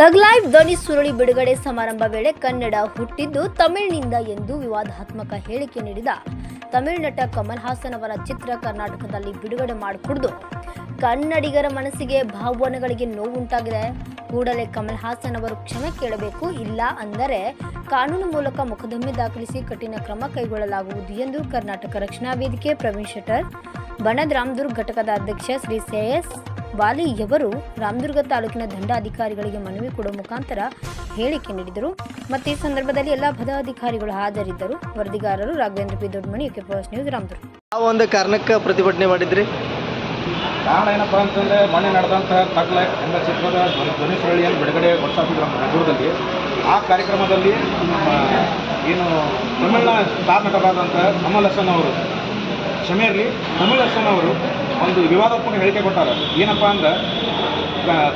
ತಗ್ಲೈವ್ ಧ್ವನಿ ಸುರುಳಿ ಬಿಡುಗಡೆ ಸಮಾರಂಭ ವೇಳೆ ಕನ್ನಡ ಹುಟ್ಟಿದ್ದು ತಮಿಳಿನಿಂದ ಎಂದು ವಿವಾದಾತ್ಮಕ ಹೇಳಿಕೆ ನೀಡಿದ ತಮಿಳು ನಟ ಕಮಲ್ ಹಾಸನ್ ಅವರ ಚಿತ್ರ ಕರ್ನಾಟಕದಲ್ಲಿ ಬಿಡುಗಡೆ ಮಾಡಿಕೊಡ್ದು. ಕನ್ನಡಿಗರ ಮನಸ್ಸಿಗೆ ಭಾವನೆಗಳಿಗೆ ನೋವುಂಟಾಗಿದೆ. ಕೂಡಲೇ ಕಮಲ್ ಹಾಸನ್ ಅವರು ಕ್ಷಮೆ ಕೇಳಬೇಕು, ಇಲ್ಲ ಅಂದರೆ ಕಾನೂನು ಮೂಲಕ ಮೊಕದ್ದಮೆ ದಾಖಲಿಸಿ ಕಠಿಣ ಕ್ರಮ ಕೈಗೊಳ್ಳಲಾಗುವುದು ಎಂದು ಕರ್ನಾಟಕ ರಕ್ಷಣಾ ವೇದಿಕೆ ಪ್ರವೀಣ್ ಶೆಟ್ಟರ್, ಬಣದ್ ರಾಮದುರ್ಗ್ ಘಟಕದ ಅಧ್ಯಕ್ಷ ಶ್ರೀ ಶ್ರೇಯಸ್ ವಾಲಿಯವರು ರಾಮದುರ್ಗ ತಾಲೂಕಿನ ದಂಡಾಧಿಕಾರಿಗಳಿಗೆ ಮನವಿ ಕೊಡುವ ಮುಖಾಂತರ ಹೇಳಿಕೆ ನೀಡಿದರು. ಮತ್ತು ಈ ಸಂದರ್ಭದಲ್ಲಿ ಎಲ್ಲ ಪದಾಧಿಕಾರಿಗಳು ಹಾಜರಿದ್ದರು. ವರದಿಗಾರರು Raghavendra P. Doddamani K. Pravas news Ramadurga. ಯಾವ ಒಂದು ಕಾರಣಕ್ಕೆ ಪ್ರತಿಭಟನೆ ಮಾಡಿದ್ರಿ? ಕಾರಣ ಏನಪ್ಪ ಅಂತಂದರೆ ಮೊನ್ನೆ ನಡೆದಂತಹ ತಗ್ಲ ಎಂಬ ಚಿತ್ರದ ಧ್ವನಿ ಸುರಳಿಯನ್ನು ಬಿಡುಗಡೆ ಗೊತ್ತಾಗ್ತಿದ್ರು ನಮ್ಮ ರಾಜ್ಯದಲ್ಲಿ ಆ ಕಾರ್ಯಕ್ರಮದಲ್ಲಿ ನಮ್ಮ ಏನು ತಮಿಳಿನ ಸ್ಟಾರ್ ನಟರಾದಂಥ ಕಮಲ್ ಹಸನ್ ಅವರು ಕ್ಷಮೆ ಇರಲಿ ಕಮಲ್ ಹಸನ್ ಅವರು ಒಂದು ವಿವಾದಾತ್ಮಕ ಹೇಳಿಕೆ ಕೊಟ್ಟಾರ. ಏನಪ್ಪ ಅಂದ್ರೆ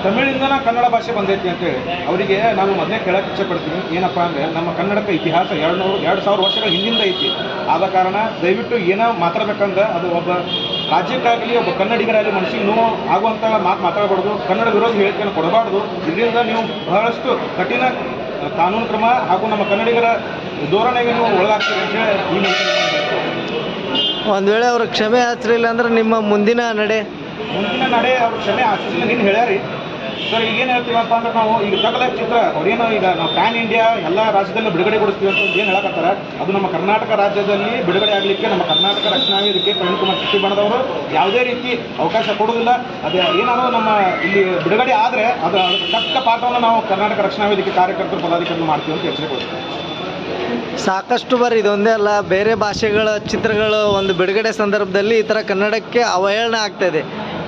ತಮಿಳಿಂದನೇ ಕನ್ನಡ ಭಾಷೆ ಬಂದೈತಿ ಅಂತೇಳಿ. ಅವರಿಗೆ ನಾನು ಮೊದಲೇ ಕೇಳಕ್ಕೆ ಇಚ್ಛೆಪಡ್ತೀನಿ. ಏನಪ್ಪ ಅಂದರೆ, ನಮ್ಮ ಕನ್ನಡಕ್ಕೆ ಇತಿಹಾಸ ಎರಡು ನೂರು ಎರಡು ಸಾವಿರ ವರ್ಷಗಳ ಹಿಂದಿಂದ ಐತಿ. ಆದ ಕಾರಣ ದಯವಿಟ್ಟು ಏನೋ ಮಾತಾಡ್ಬೇಕಂದ್ರೆ ಅದು ಒಬ್ಬ ರಾಜ್ಯಕ್ಕಾಗಲಿ, ಒಬ್ಬ ಕನ್ನಡಿಗರಾಗಲಿ ಮನಸ್ಸಿಗೆ ನೋವು ಆಗುವಂಥ ಮಾತು ಮಾತಾಡಬಾರ್ದು. ಕನ್ನಡ ವಿರೋಧಿ ಹೇಳಿಕೆಯನ್ನು ಕೊಡಬಾರ್ದು. ಇದರಿಂದ ನೀವು ಬಹಳಷ್ಟು ಕಠಿಣ ಕಾನೂನು ಕ್ರಮ ಹಾಗೂ ನಮ್ಮ ಕನ್ನಡಿಗರ ಧೋರಣೆಗೆ ನೀವು ಒಳಗಾಗ್ತೀರಿ ಅಂತೇಳಿ ಈ. ಒಂದು ವೇಳೆ ಅವ್ರ ಕ್ಷಮೆ ಆಚರಿಲ್ಲ ಅಂದ್ರೆ ನಿಮ್ಮ ಮುಂದಿನ ನಡೆ. ಮುಂದಿನ ನಡೆ ಅವ್ರ ಕ್ಷಮೆ ಆಚರಿಸಿಲ್ಲ ನೀನು ಹೇಳ್ಯಾರಿ. ಸರ್ ಈಗ ಏನು ಹೇಳ್ತೀವಪ್ಪ ಅಂದ್ರೆ ನಾವು ಈಗ ಸಕಲ ಚಿತ್ರ ಅವ್ರೇನೋ ಈಗ ನಾವು ಪ್ಯಾನ್ ಇಂಡಿಯಾ ಎಲ್ಲ ರಾಜ್ಯದಲ್ಲೂ ಕೊಡ್ತೀವಿ ಅಂತ ಏನು ಹೇಳಕತ್ತಾರ? ಅದು ನಮ್ಮ ಕರ್ನಾಟಕ ರಾಜ್ಯದಲ್ಲಿ ಬಿಡುಗಡೆ ಆಗಲಿಕ್ಕೆ ನಮ್ಮ ಕರ್ನಾಟಕ ರಕ್ಷಣಾ ವೇದಿಕೆ ಪ್ರವೀಣ್ ಕುಮಾರ್ ಬಣದವರು ಯಾವುದೇ ರೀತಿ ಅವಕಾಶ ಕೊಡೋದಿಲ್ಲ ಅದು ಏನಾದರೂ ನಮ್ಮ ಇಲ್ಲಿ ಬಿಡುಗಡೆ ಆದರೆ ಅದು ತಕ್ಕ ಪಾಠವನ್ನು ನಾವು ಕರ್ನಾಟಕ ರಕ್ಷಣಾ ವೇದಿಕೆ ಕಾರ್ಯಕರ್ತರು, ಪದಾಧಿಕಾರಿಗಳು ಮಾಡ್ತೀವಿ ಅಂತ ಎಚ್ಚರಿಕೆ ಕೊಡ್ತೀವಿ. ಸಾಕಷ್ಟು ಬಾರಿ ಇದೊಂದೇ ಅಲ್ಲ, ಬೇರೆ ಭಾಷೆಗಳ ಚಿತ್ರಗಳು ಒಂದು ಬಿಡುಗಡೆ ಸಂದರ್ಭದಲ್ಲಿ ಈ ಥರ ಕನ್ನಡಕ್ಕೆ ಅವಹೇಳನ ಆಗ್ತಾಯಿದೆ ಇದೆ.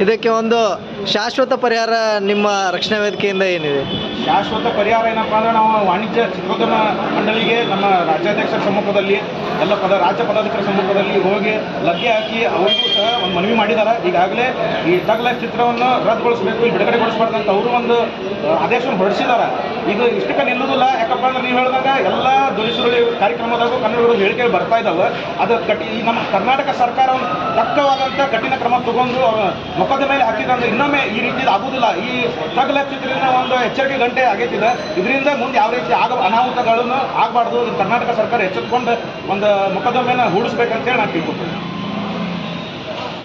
ಇದಕ್ಕೆ ಒಂದು ಶಾಶ್ವತ ಪರಿಹಾರ ನಿಮ್ಮ ರಕ್ಷಣಾ ವೇದಿಕೆಯಿಂದ ಏನಿದೆ? ಶಾಶ್ವತ ಪರಿಹಾರ ಏನಪ್ಪ ಅಂದ್ರೆ ನಾವು ವಾಣಿಜ್ಯ ಚಿತ್ರೋದ್ಯಮ ಮಂಡಳಿಗೆ ನಮ್ಮ ರಾಜ್ಯಾಧ್ಯಕ್ಷರ ಸಮ್ಮುಖದಲ್ಲಿ, ಎಲ್ಲ ಪದ ರಾಜ್ಯ ಪದಾಧಿಕಾರಿ ಸಮ್ಮುಖದಲ್ಲಿ ಹೋಗಿ ಲಗ್ಗೆ ಹಾಕಿ ಅವರಿಗೂ ಸಹ ಒಂದು ಮನವಿ ಮಾಡಿದ್ದಾರೆ. ಈಗಾಗಲೇ ಈ ತಗ್ಲ ಚಿತ್ರವನ್ನು ರದ್ದುಗೊಳಿಸಬೇಕು ಬಿಡುಗಡೆಗೊಳಿಸಬಾರ್ದು ಅಂತ ಅವರು ಒಂದು ಆದೇಶವನ್ನು ಹೊರಡಿಸಿದ್ದಾರೆ. ಇದು ಇಷ್ಟಕ್ಕೆ ನಿಲ್ಲುವುದಿಲ್ಲ. ಯಾಕಪ್ಪ ಅಂದ್ರೆ ನೀವು ಹೇಳಿದಾಗ ಎಲ್ಲ ಧ್ವನಿಸುರುಳಿ ಕಾರ್ಯಕ್ರಮದಾಗೂ ಕನ್ನಡ ಹೇಳಿಕೆ ಬರ್ತಾ ಇದ್ದಾವೆ. ಅದು ಕಟಿ ನಮ್ಮ ಕರ್ನಾಟಕ ಸರ್ಕಾರ ಒಂದು ಕಠಿಣ ಕ್ರಮ ತಗೊಂಡು ಅವರ ಮುಖದ ಮೇಲೆ ಹಾಕಿದ್ರೆ ಇನ್ನೊಮ್ಮೆ ಈ ರೀತಿ ಆಗುವುದಿಲ್ಲ. ಈ ಚಿತ್ರದಿಂದ ಒಂದು ಎಚ್ಚರಿಕೆ ಗಂಟೆ ಆಗೈತಿದೆ. ಇದರಿಂದ ಮುಂದೆ ಯಾವ ರೀತಿ ಆಗ ಅನಾಹುತಗಳನ್ನು ಆಗಬಾರ್ದು. ಕರ್ನಾಟಕ ಸರ್ಕಾರ ಎಚ್ಚೆತ್ಕೊಂಡು ಒಂದು ಮೊಕದ್ದಮೆನ ಹೂಡಿಸ್ಬೇಕಂತೇಳಿ ನಾನು ತಿಳ್ಕೊತೀನಿ